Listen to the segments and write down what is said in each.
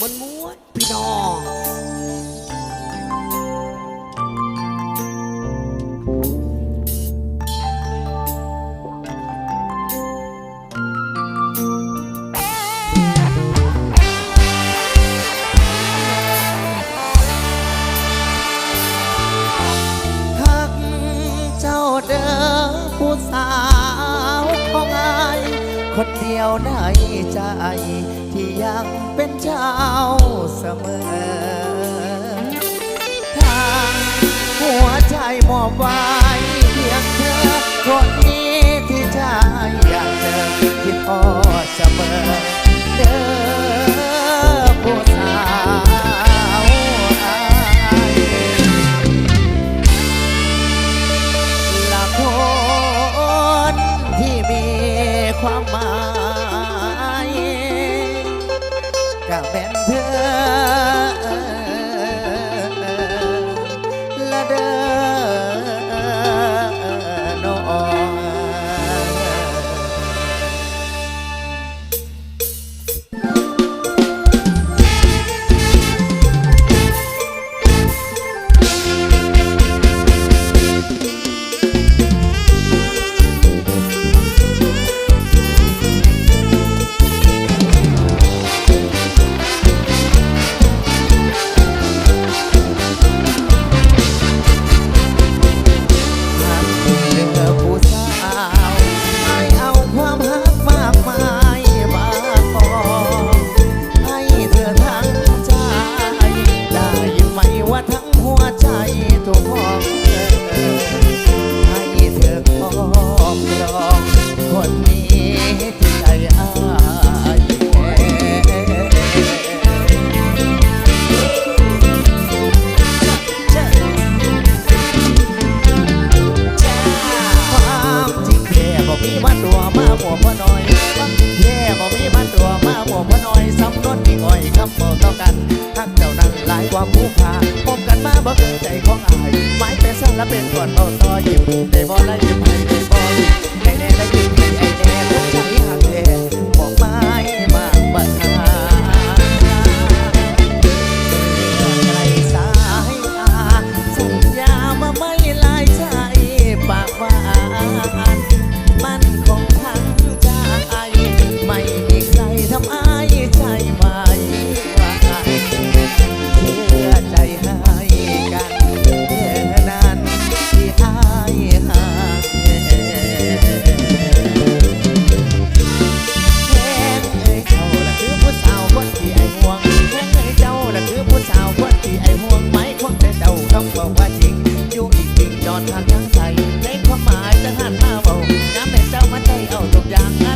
มันม้วนพี่น้องหักเจ้าเด้อผู้สาวของอคนเดียวได้ใจ่ยังเป็นเจ้าเสมอ ทางหัวใจมอบไว้เพียงเธอคนนี้ที่ใจอยากเจอที่พอเสมอเดิน bola like pai baby boy. เอาทุกอย่าง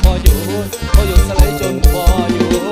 พออยู่พออยู่สไลด์จนพออยู่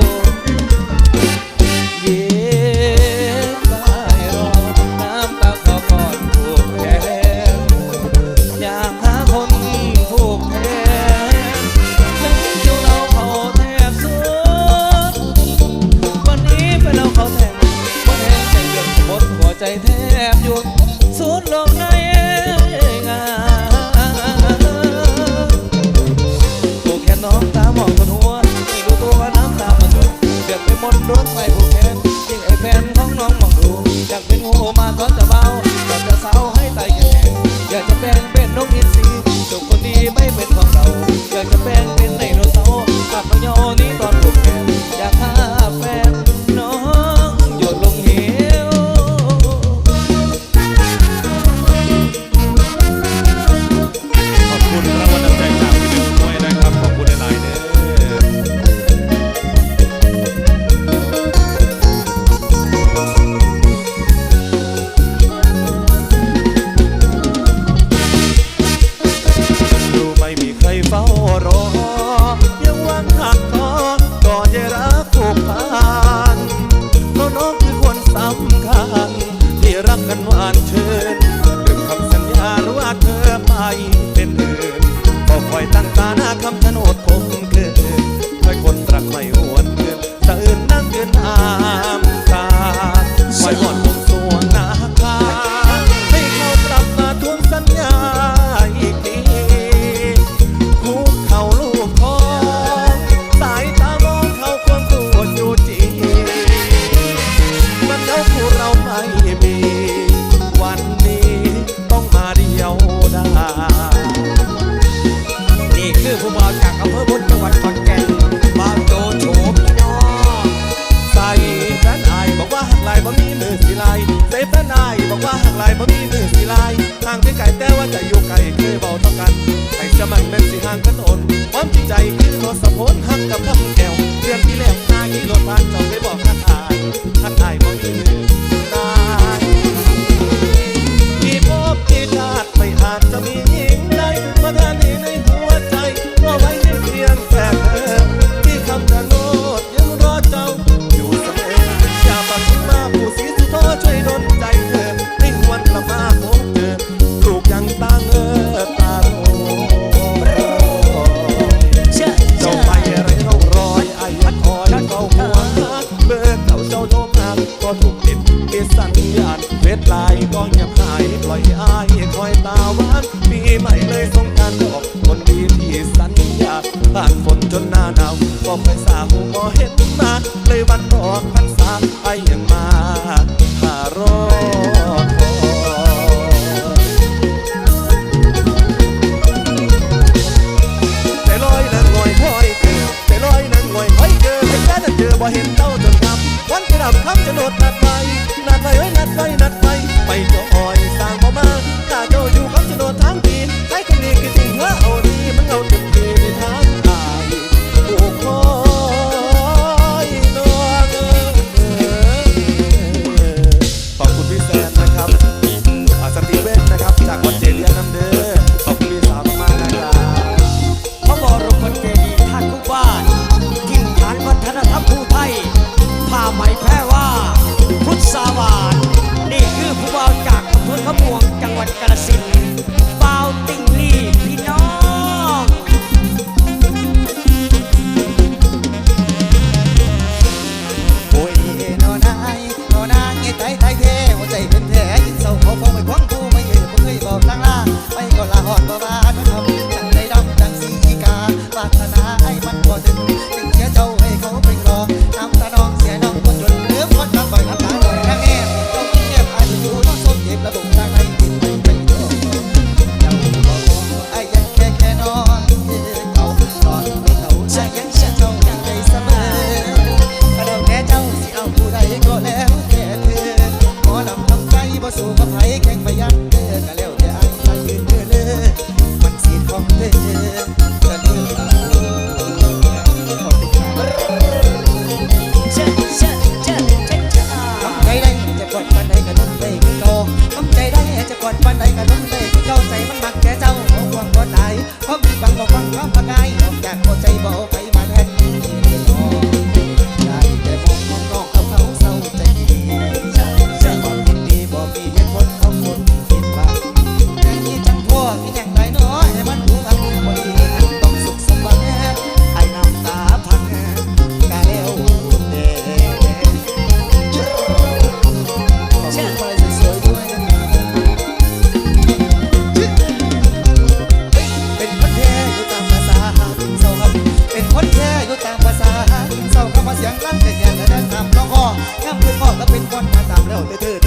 ก็เป็นคนมาตามแล้วเธอ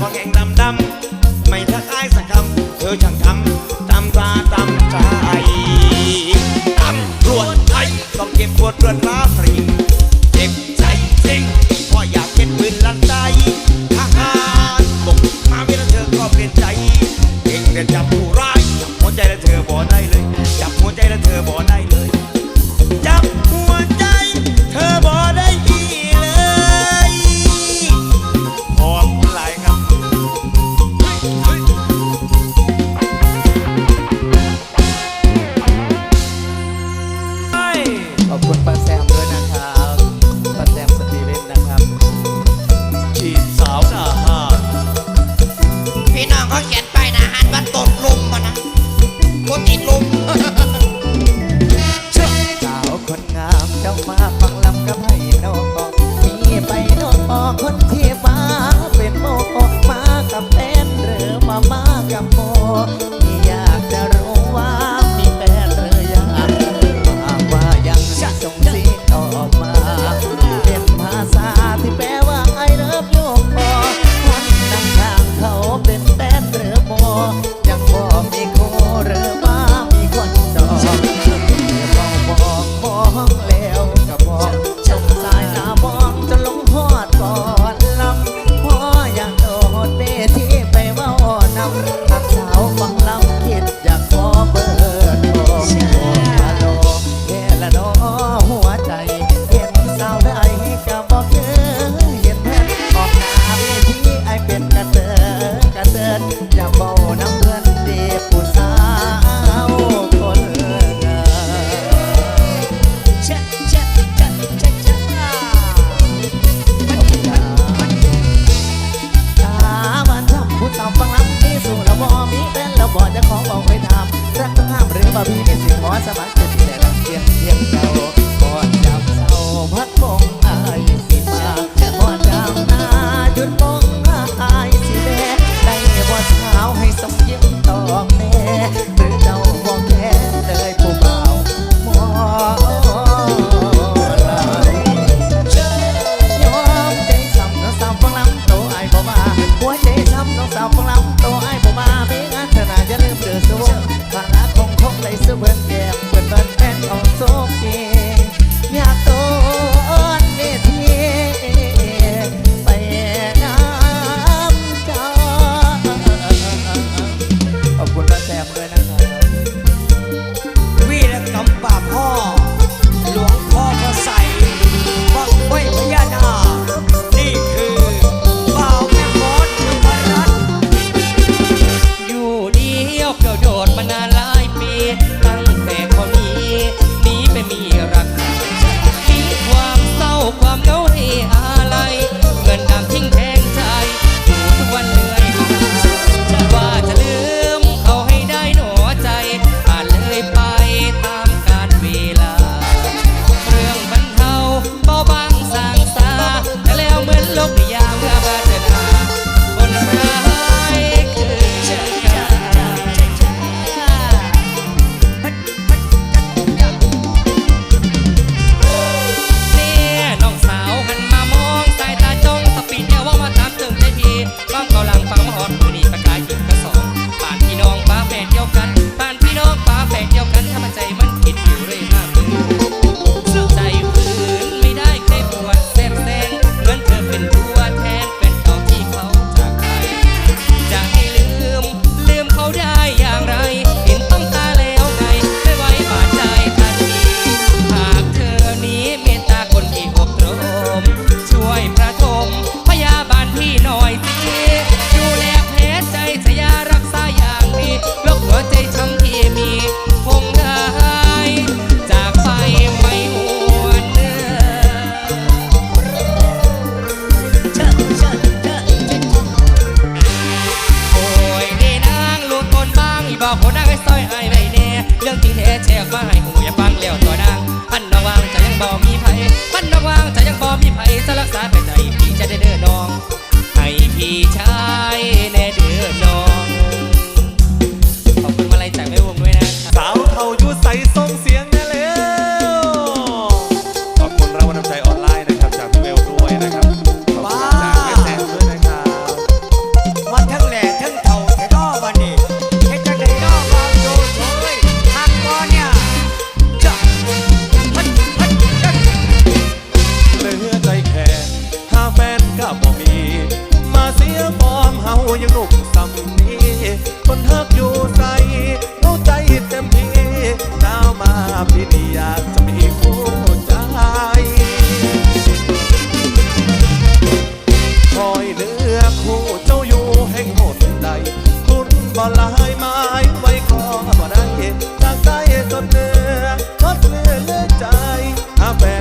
งอแงงดำดำ บ่ลายไม้ไว้คอบ่ได้ทางใต้นดเนื้อทดเนื้อใจอาแฟ